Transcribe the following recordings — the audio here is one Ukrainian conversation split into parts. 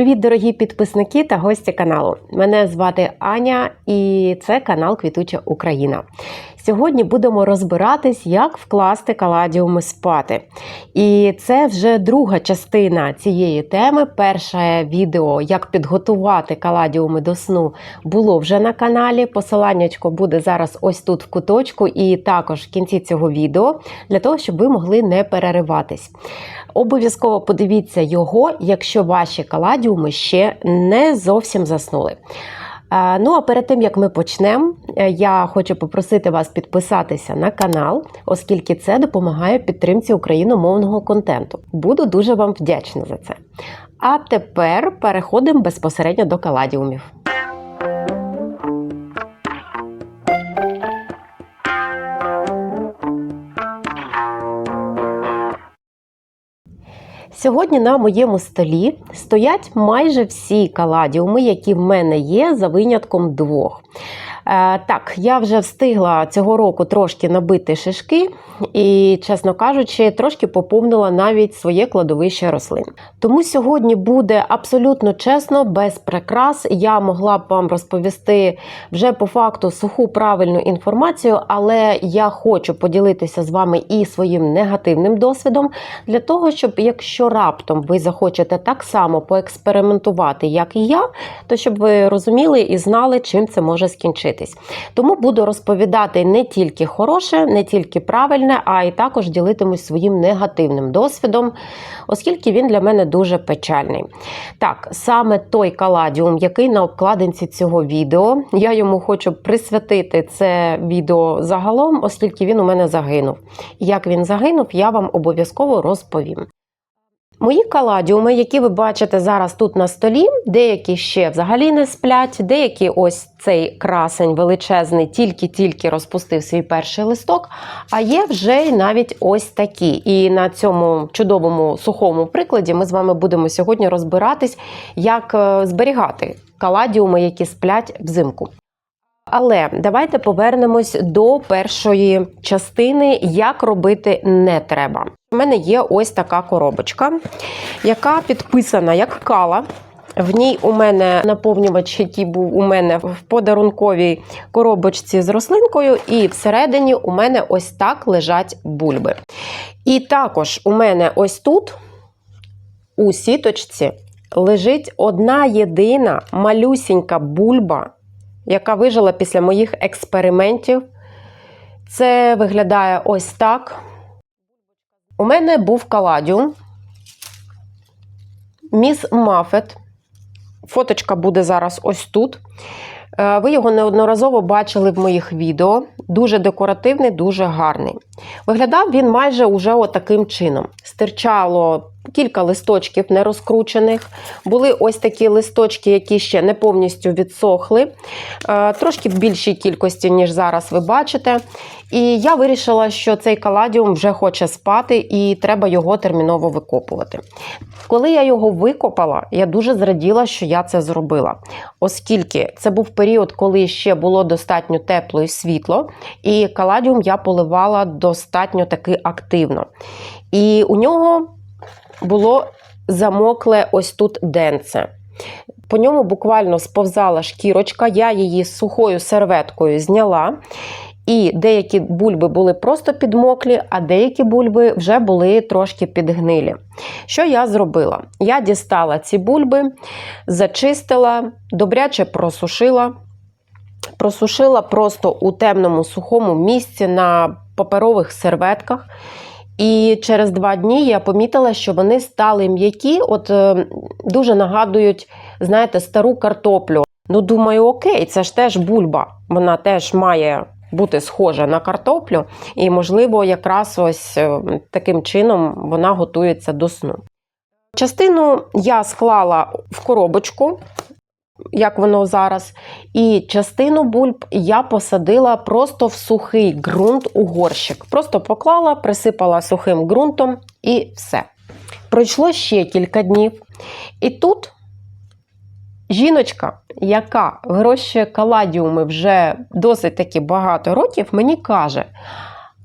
Привіт, дорогі підписники та гості каналу. Мене звати Аня і це канал Квітуча Україна. Сьогодні будемо розбиратись, як вкласти каладіуми спати. І це вже друга частина цієї теми. Перше відео, як підготувати каладіуми до сну, було вже на каналі. Посиланнячко буде зараз ось тут в куточку, і також в кінці цього відео, для того, щоб ви могли не перериватись. Обов'язково подивіться його, якщо ваші каладіуми ще не зовсім заснули. Е, Ну а перед тим як ми почнемо, е, я хочу попросити вас підписатися на канал, оскільки це допомагає підтримці україномовного контенту. Буду дуже вам вдячна за це. А тепер переходимо безпосередньо до каладіумів. Сьогодні на моєму столі стоять майже всі каладіуми, які в мене є, за винятком двох. Е, так, я вже встигла цього року трошки набити шишки і, чесно кажучи, трошки поповнила навіть своє кладовище рослин. Тому сьогодні буде абсолютно чесно, без прикрас. Я могла б вам розповісти вже по факту суху правильну інформацію, але я хочу поділитися з вами і своїм негативним досвідом для того, щоб якщо раптом ви захочете так само поекспериментувати, як і я, то щоб ви розуміли і знали, чим це може скінчитись. Тому буду розповідати не тільки хороше, не тільки правильне, а й також ділитимусь своїм негативним досвідом, оскільки він для мене дуже печальний. Так, саме той каладіум, який на обкладинці цього відео, я йому хочу присвятити це відео загалом, оскільки він у мене загинув. Як він загинув, я вам обов'язково розповім. Мої каладіуми, які ви бачите зараз тут на столі, деякі ще взагалі не сплять, деякі ось цей красень величезний, тільки-тільки розпустив свій перший листок, а є вже й навіть ось такі. І на цьому чудовому сухому прикладі ми з вами будемо сьогодні розбиратись, як е, зберігати каладіуми, які сплять взимку. Але давайте повернемось до першої частини, як робити не треба. У мене є ось така коробочка, яка підписана як кала. В ній у мене наповнювач, який був у мене в подарунковій коробочці з рослинкою, і всередині у мене ось так лежать бульби. І також у мене ось тут, у сіточці, лежить одна єдина малюсінька бульба яка вижила після моїх експериментів. Це виглядає ось так. У мене був каладіум. Міс Мафет. Фоточка буде зараз ось тут. Е, Ви його неодноразово бачили в моїх відео. Дуже декоративний, дуже гарний. Виглядав він майже уже отаким чином. Стирчало кілька листочків нерозкручених. Були ось такі листочки, які ще не повністю відсохли, е, трошки в більшій кількості, ніж зараз ви бачите. І я вирішила, що цей каладіум вже хоче спати, і треба його терміново викопувати. Коли я його викопала, я дуже зраділа, що я це зробила, оскільки це був період, коли ще було достатньо тепло і світло, і каладіум я поливала достатньо таки активно. І у нього було замокле ось тут денце. По ньому буквально сповзала шкірочка, я її сухою серветкою зняла. І деякі бульби були просто підмоклі, а деякі бульби вже були трошки підгнилі. Що я зробила? Я дістала ці бульби, зачистила, добряче просушила. Просушила просто у темному сухому місці на паперових серветках. І через два дні я помітила, що вони стали м'які, от е, дуже нагадують, знаєте, стару картоплю. Ну, думаю, окей, це ж теж бульба. Вона теж має бути схожа на картоплю, і, можливо, якраз ось е, таким чином вона готується до сну. Частину я склала в коробочку, як воно зараз, і частину бульб я посадила просто в сухий ґрунт у горщик. Просто поклала, присипала сухим ґрунтом і все. Пройшло ще кілька днів. І тут жіночка, яка вирощує каладіуми вже досить таки багато років, мені каже: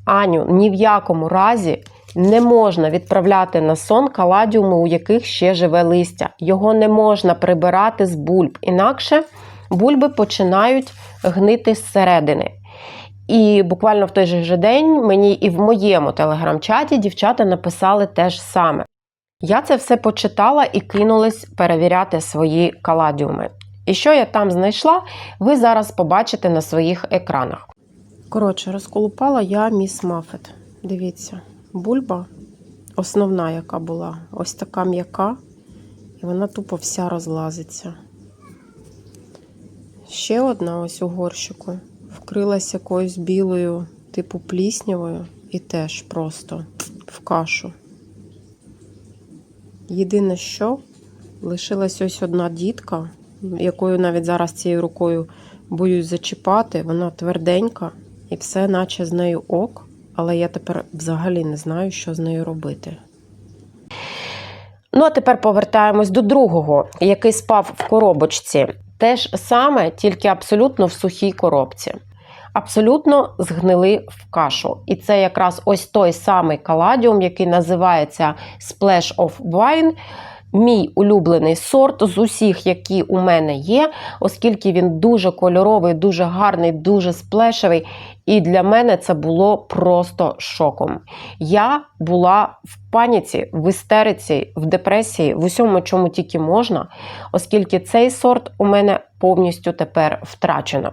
Аню, ні в якому разі Не можна відправляти на сон каладіуми, у яких ще живе листя. Його не можна прибирати з бульб, інакше бульби починають гнити зсередини. І буквально в той же день мені і в моєму телеграм-чаті дівчата написали те ж саме. Я це все почитала і кинулась перевіряти свої каладіуми. І що я там знайшла, ви зараз побачите на своїх екранах. Коротше, розколупала я міс Мафет. Дивіться, бульба основна, яка була, ось така м'яка, і вона тупо вся розлазиться. Ще одна ось у горщику вкрилася якоюсь білою, типу пліснявою, і теж просто в кашу. Єдине, що лишилась ось одна дітка, якою навіть зараз цією рукою боюсь зачіпати. Вона тверденька і все, наче з нею ок, але я тепер взагалі не знаю, що з нею робити. Ну, а тепер повертаємось до другого, який спав в коробочці. Те ж саме, тільки абсолютно в сухій коробці. Абсолютно згнили в кашу. І це якраз ось той самий каладіум, який називається Splash of Wine. Мій улюблений сорт з усіх, які у мене є, оскільки він дуже кольоровий, дуже гарний, дуже сплешевий. І для мене це було просто шоком. Я була в паніці, в істериці, в депресії, в усьому, чому тільки можна, оскільки цей сорт у мене повністю тепер втрачено.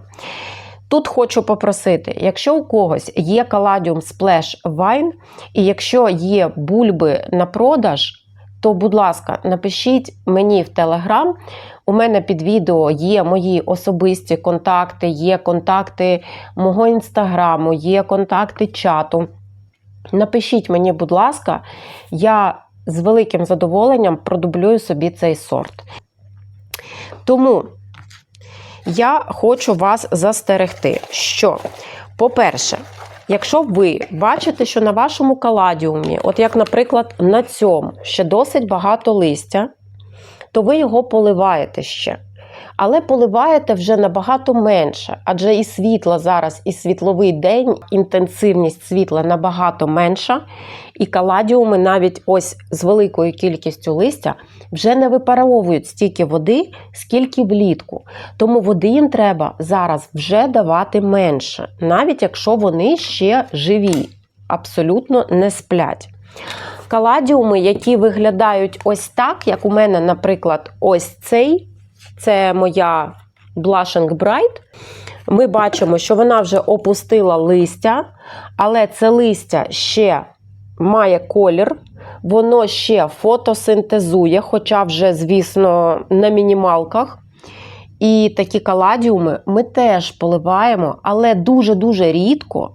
Тут хочу попросити, якщо у когось є Caladium Splash Wine, і якщо є бульби на продаж, то, будь ласка, напишіть мені в Телеграм. У мене під відео є мої особисті контакти, є контакти мого інстаграму, є контакти чату. Напишіть мені, будь ласка, я з великим задоволенням продублюю собі цей сорт. Тому я хочу вас застерегти, що, по-перше, Якщо ви бачите, що на вашому каладіумі, от як, наприклад, на цьому ще досить багато листя, то ви його поливаєте ще. Але поливаєте вже набагато менше, адже і світла зараз, і світловий день, інтенсивність світла набагато менша. І каладіуми навіть ось з великою кількістю листя вже не випаровують стільки води, скільки влітку. Тому води їм треба зараз вже давати менше, навіть якщо вони ще живі, абсолютно не сплять. Каладіуми, які виглядають ось так, як у мене, наприклад, ось цей це моя Blushing Bright. Ми бачимо, що вона вже опустила листя, але це листя ще має колір, воно ще фотосинтезує, хоча вже, звісно, на мінімалках. І такі каладіуми ми теж поливаємо, але дуже-дуже рідко.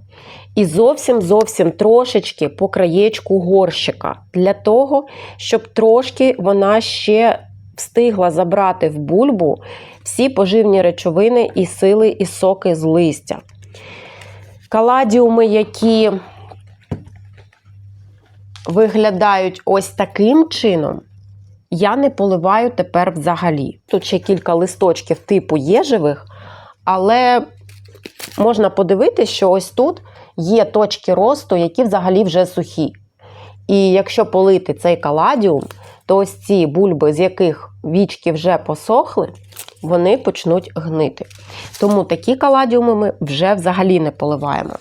І зовсім зовсім трошечки по краєчку горщика, для того, щоб трошки вона ще встигла забрати в бульбу всі поживні речовини і сили, і соки з листя. Каладіуми, які виглядають ось таким чином, я не поливаю тепер взагалі. Тут ще кілька листочків типу єжевих, але можна подивитися, що ось тут є точки росту, які взагалі вже сухі. І якщо полити цей каладіум, то ось ці бульби, з яких вічки вже посохли, вони почнуть гнити. Тому такі каладіуми ми вже взагалі не поливаємо.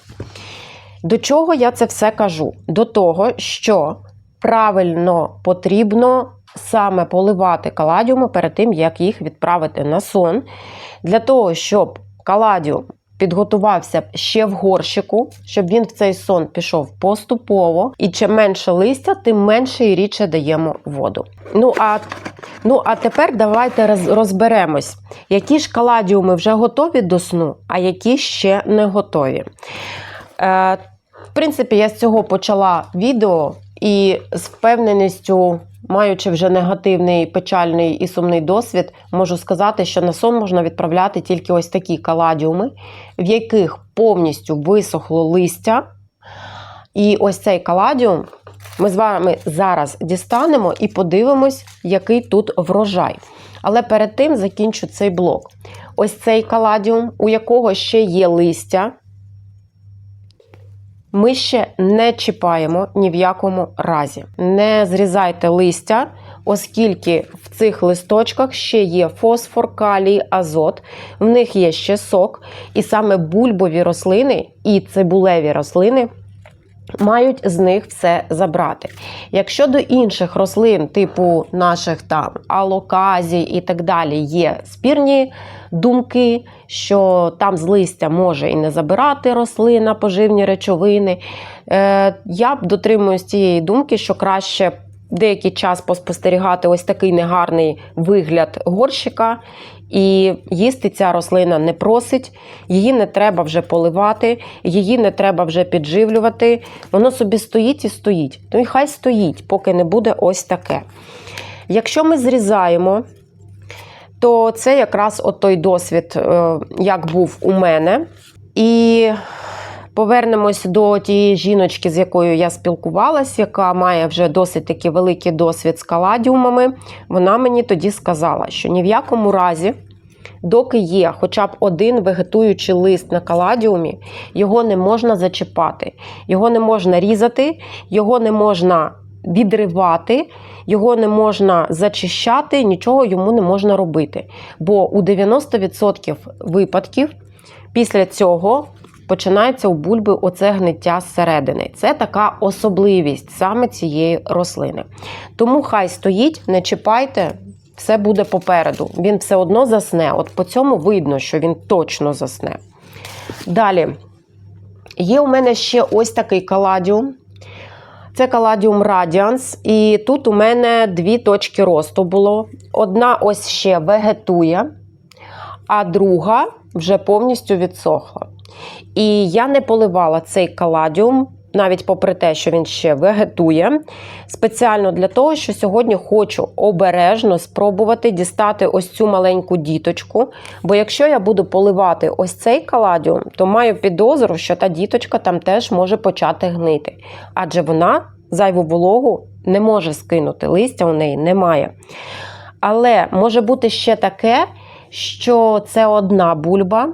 До чого я це все кажу? До того, що правильно потрібно саме поливати каладіуми перед тим, як їх відправити на сон, для того, щоб каладіум підготувався ще в горщику, щоб він в цей сон пішов поступово. І чим менше листя, тим менше і рідше даємо воду. Ну а ну, а тепер давайте розберемось, які ж каладіуми вже готові до сну, а які ще не готові. Е, В принципі, я з цього почала відео і з впевненістю. Маючи вже негативний, печальний і сумний досвід, можу сказати, що на сон можна відправляти тільки ось такі каладіуми, в яких повністю висохло листя. І ось цей каладіум ми з вами зараз дістанемо і подивимось, який тут врожай. Але перед тим закінчу цей блок. Ось цей каладіум, у якого ще є листя. Ми ще не чіпаємо ні в якому разі. Не зрізайте листя, оскільки в цих листочках ще є фосфор, калій, азот, в них є ще сок, і саме бульбові рослини і цибулеві рослини. Мають з них все забрати. Якщо до інших рослин, типу наших там алоказій і так далі, є спірні думки, що там з листя може і не забирати рослина поживні речовини, е, я б дотримуюсь цієї думки, що краще деякий час поспостерігати ось такий негарний вигляд горщика. І їсти ця рослина не просить, її не треба вже поливати, її не треба вже підживлювати. Воно собі стоїть і стоїть. Ну і хай стоїть, поки не буде ось таке. Якщо ми зрізаємо, то це якраз от той досвід, е, як був у мене. І повернемось до тієї жіночки, з якою я спілкувалась, яка має вже досить таки великий досвід з каладіумами. Вона мені тоді сказала, що ні в якому разі. Доки є хоча б один вегетуючий лист на каладіумі, його не можна зачіпати, його не можна різати, його не можна відривати, його не можна зачищати, нічого йому не можна робити. Бо у 90% випадків після цього починається у бульби оце гниття зсередини. Це така особливість саме цієї рослини. Тому хай стоїть, не чіпайте. Все буде попереду. Він все одно засне. От по цьому видно, що він точно засне. Далі, є у мене ще ось такий каладіум. Це каладіум Radiance. І тут у мене дві точки росту було. Одна ось ще вегетує, а друга вже повністю відсохла. І я не поливала цей каладіум, навіть попри те, що він ще вегетує, спеціально для того, що сьогодні хочу обережно спробувати дістати ось цю маленьку діточку. Бо якщо я буду поливати ось цей каладіум, то маю підозру, що та діточка там теж може почати гнити. Адже вона зайву вологу не може скинути, листя у неї немає. Але може бути ще таке, що це одна бульба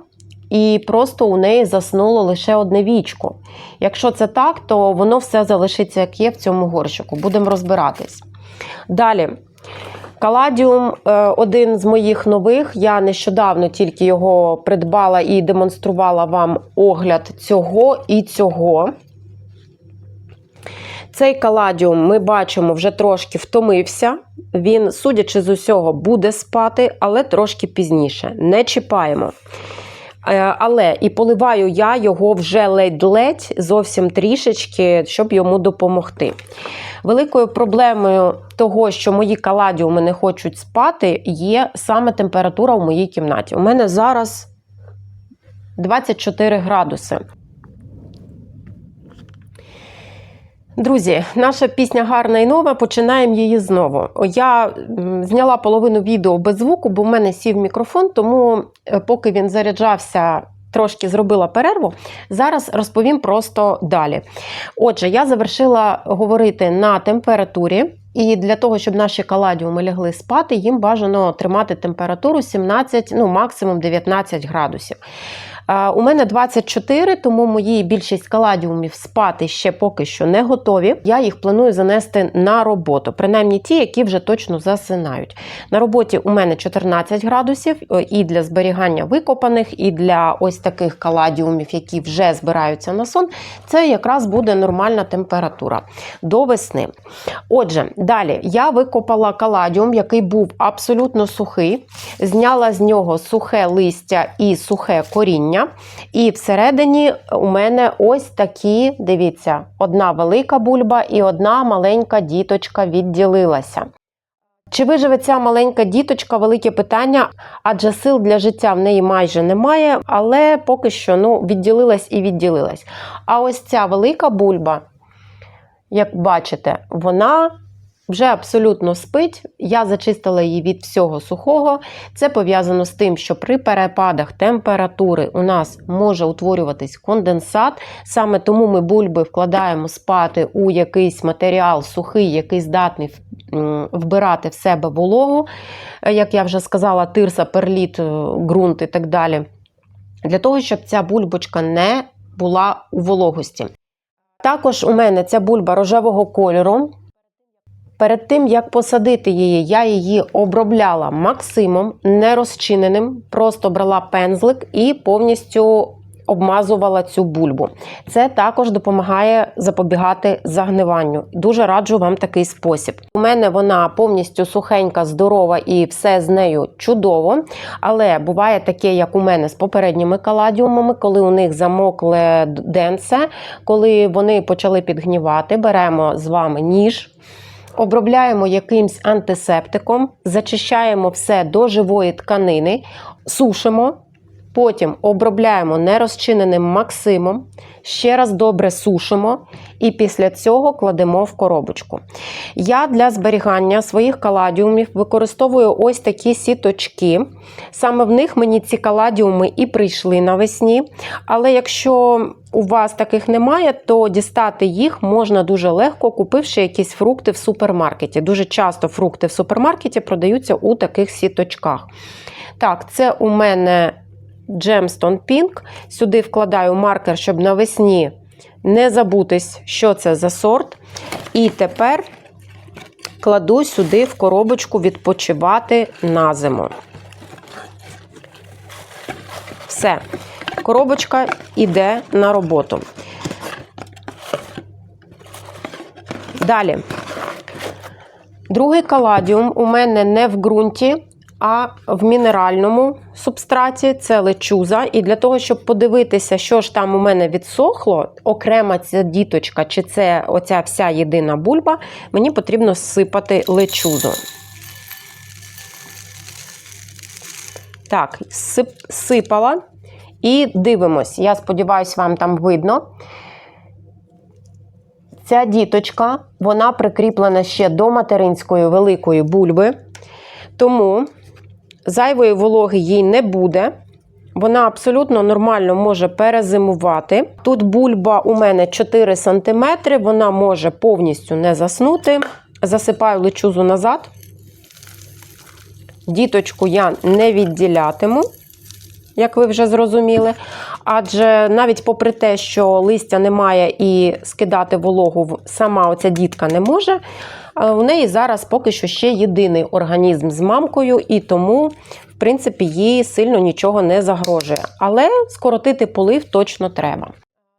і просто у неї заснуло лише одне вічко. Якщо це так, то воно все залишиться, як є в цьому горщику. Будемо розбиратись. Далі. Каладіум один з моїх нових. Я нещодавно тільки його придбала і демонструвала вам огляд цього і цього. Цей каладіум ми бачимо вже трошки втомився. Він, судячи з усього, буде спати, але трошки пізніше. Не чіпаємо. Е, але і поливаю я його вже ледь-ледь, зовсім трішечки, щоб йому допомогти. Великою проблемою того, що мої каладіуми не хочуть спати, є саме температура в моїй кімнаті. У мене зараз 24 градуси. Друзі, наша пісня гарна і нова. Починаємо її знову. Я зняла половину відео без звуку, бо в мене сів мікрофон, тому е, поки він заряджався. Трошки зробила перерву. Зараз розповім просто далі. Отже, я завершила говорити на температурі, і для того, щоб наші каладіуми лягли спати, їм бажано тримати температуру 17, ну максимум 19 градусів. У мене 24, тому мої більшість каладіумів спати ще поки що не готові. Я їх планую занести на роботу, принаймні ті, які вже точно засинають. На роботі у мене 14 градусів і для зберігання викопаних, і для ось таких каладіумів, які вже збираються на сон. Це якраз буде нормальна температура до весни. Отже, далі я викопала каладіум, який був абсолютно сухий, зняла з нього сухе листя і сухе коріння. І всередині у мене ось такі, дивіться, одна велика бульба і одна маленька діточка відділилася. Чи виживе ця маленька діточка велике питання, адже сил для життя в неї майже немає, але поки що ну, відділилась і відділилась. А ось ця велика бульба, як бачите, вона вже абсолютно спить. Я зачистила її від всього сухого. Це пов'язано з тим, що при перепадах температури у нас може утворюватись конденсат. Саме тому ми бульби вкладаємо спати у якийсь матеріал сухий, який здатний вбирати в себе вологу. Як я вже сказала, тирса, перліт, е, ґрунт і так далі. Для того, щоб ця бульбочка не була у вологості. Також у мене ця бульба рожевого кольору. Перед тим, як посадити її, я її обробляла максимом, не розчиненим, просто брала пензлик і повністю обмазувала цю бульбу. Це також допомагає запобігати загниванню. Дуже раджу вам такий спосіб. У мене вона повністю сухенька, здорова і все з нею чудово. Але буває таке, як у мене з попередніми каладіумами, коли у них замокле денце, коли вони почали підгнівати, беремо з вами ніж. Обробляємо якимсь антисептиком, зачищаємо все до живої тканини, сушимо, потім обробляємо нерозчиненим максимом, ще раз добре сушимо і після цього кладемо в коробочку. Я для зберігання своїх каладіумів використовую ось такі сіточки. Саме в них мені ці каладіуми і прийшли навесні. Але якщо у вас таких немає, то дістати їх можна дуже легко, купивши якісь фрукти в супермаркеті. Дуже часто фрукти в супермаркеті продаються у таких сіточках. Так, це у мене Gemstone Pink. Сюди вкладаю маркер, щоб навесні не забутись, що це за сорт. І тепер кладу сюди в коробочку відпочивати на зиму. Все. Коробочка йде на роботу. Далі. Другий каладіум у мене не в ґрунті, а в мінеральному субстраті це лечуза. І для того, щоб подивитися, що ж там у мене відсохло, окрема ця діточка, чи це оця вся єдина бульба, мені потрібно сипати лечузу. Так, сип, сипала. І дивимось. Я сподіваюся, вам там видно. Ця діточка, вона прикріплена ще до материнської великої бульби. Тому зайвої вологи їй не буде. Вона абсолютно нормально може перезимувати. Тут бульба у мене 4 см, вона може повністю не заснути. Засипаю лечузу назад. Діточку я не відділятиму, як ви вже зрозуміли. Адже навіть попри те, що листя немає і скидати вологу сама оця дітка не може. У неї зараз поки що ще єдиний організм з мамкою, і тому, в принципі, їй сильно нічого не загрожує. Але скоротити полив точно треба.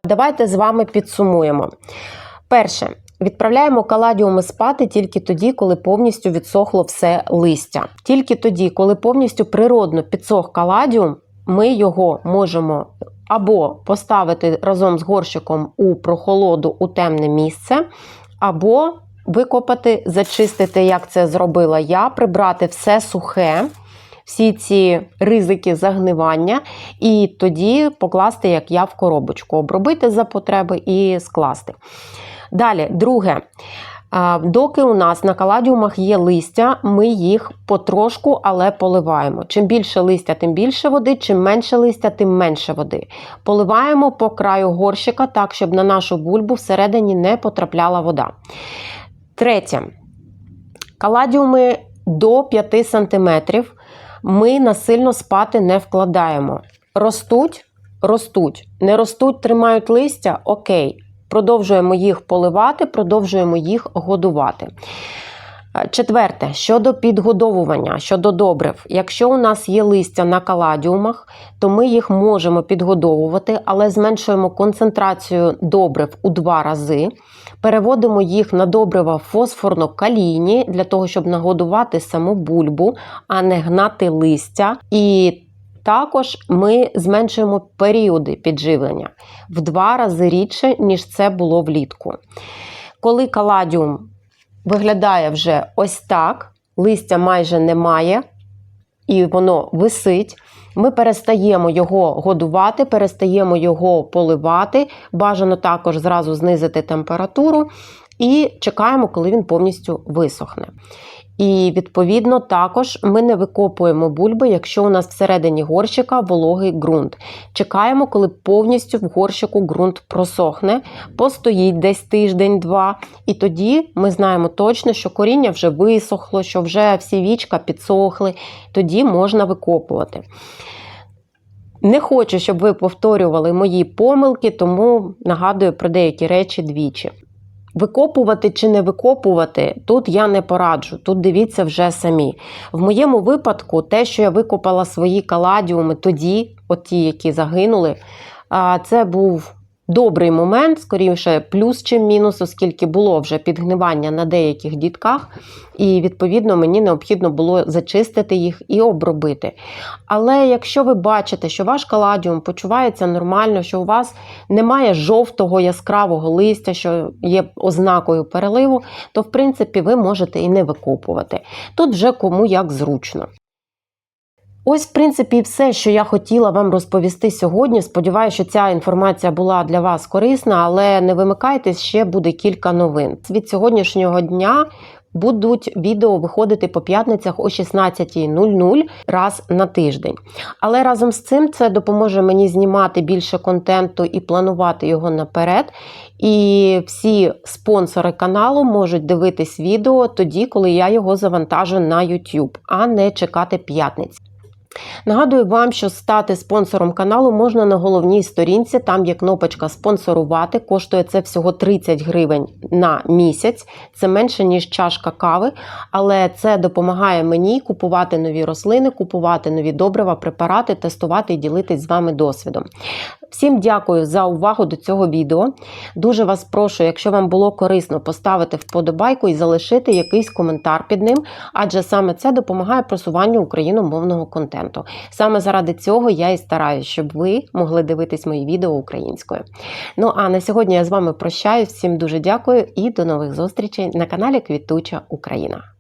Давайте з вами підсумуємо. Перше. Відправляємо каладіуми спати тільки тоді, коли повністю відсохло все листя. Тільки тоді, коли повністю природно підсох каладіум, ми його можемо або поставити разом з горщиком у прохолоду у темне місце, або викопати, зачистити, як це зробила я, прибрати все сухе, всі ці ризики загнивання, і тоді покласти, як я, в коробочку, обробити за потреби і скласти. Далі, друге. Доки у нас на каладіумах є листя, ми їх потрошку, але поливаємо. Чим більше листя, тим більше води, чим менше листя, тим менше води. Поливаємо по краю горщика так, щоб на нашу бульбу всередині не потрапляла вода. Третє. Каладіуми до 5 см ми насильно спати не вкладаємо. Ростуть, ростуть, не ростуть, тримають листя окей. Продовжуємо їх поливати, продовжуємо їх годувати. Четверте, щодо підгодовування, щодо добрив. Якщо у нас є листя на каладіумах, то ми їх можемо підгодовувати, але зменшуємо концентрацію добрив у два рази. Переводимо їх на добрива фосфорно-калійні для того, щоб нагодувати саму бульбу, а не гнати листя. І також ми зменшуємо періоди підживлення в два рази рідше, ніж це було влітку. Коли каладіум виглядає вже ось так, листя майже немає, і воно висить. Ми перестаємо його годувати, перестаємо його поливати. Бажано також зразу знизити температуру і чекаємо, коли він повністю висохне. І, відповідно, також ми не викопуємо бульби, якщо у нас всередині горщика вологий ґрунт. Чекаємо, коли повністю в горщику ґрунт просохне, постоїть десь тиждень-два, і тоді ми знаємо точно, що коріння вже висохло, що вже всі вічка підсохли, тоді можна викопувати. Не хочу, щоб ви повторювали мої помилки, тому нагадую про деякі речі двічі. Викопувати чи не викопувати, тут я не пораджу, тут дивіться вже самі. В моєму випадку, те, що я викопала свої каладіуми тоді, от ті, які загинули, це був добрий момент, скоріше, плюс чим мінус, оскільки було вже підгнивання на деяких дітках, і відповідно мені необхідно було зачистити їх і обробити. Але якщо ви бачите, що ваш каладіум почувається нормально, що у вас немає жовтого яскравого листя, що є ознакою переливу, то в принципі ви можете і не викопувати. Тут вже кому як зручно. Ось, в принципі, все, що я хотіла вам розповісти сьогодні. Сподіваюся, що ця інформація була для вас корисна, але не вимикайтесь, ще буде кілька новин. Від сьогоднішнього дня будуть відео виходити по п'ятницях о 16.00 раз на тиждень. Але разом з цим це допоможе мені знімати більше контенту і планувати його наперед. І всі спонсори каналу можуть дивитись відео тоді, коли я його завантажу на YouTube, а не чекати п'ятниць. Нагадую вам, що стати спонсором каналу можна на головній сторінці. Там є кнопочка спонсорувати. Коштує це всього 30 гривень на місяць. Це менше ніж чашка кави, але це допомагає мені купувати нові рослини, купувати нові добрива, препарати, тестувати і ділитись з вами досвідом. Всім дякую за увагу до цього відео. Дуже вас прошу, якщо вам було корисно, поставити вподобайку і залишити якийсь коментар під ним, адже саме це допомагає просуванню україномовного контенту. Саме заради цього я і стараюся, щоб ви могли дивитись мої відео українською. Ну а на сьогодні я з вами прощаюсь. Всім дуже дякую і до нових зустрічей на каналі Квітуча Україна.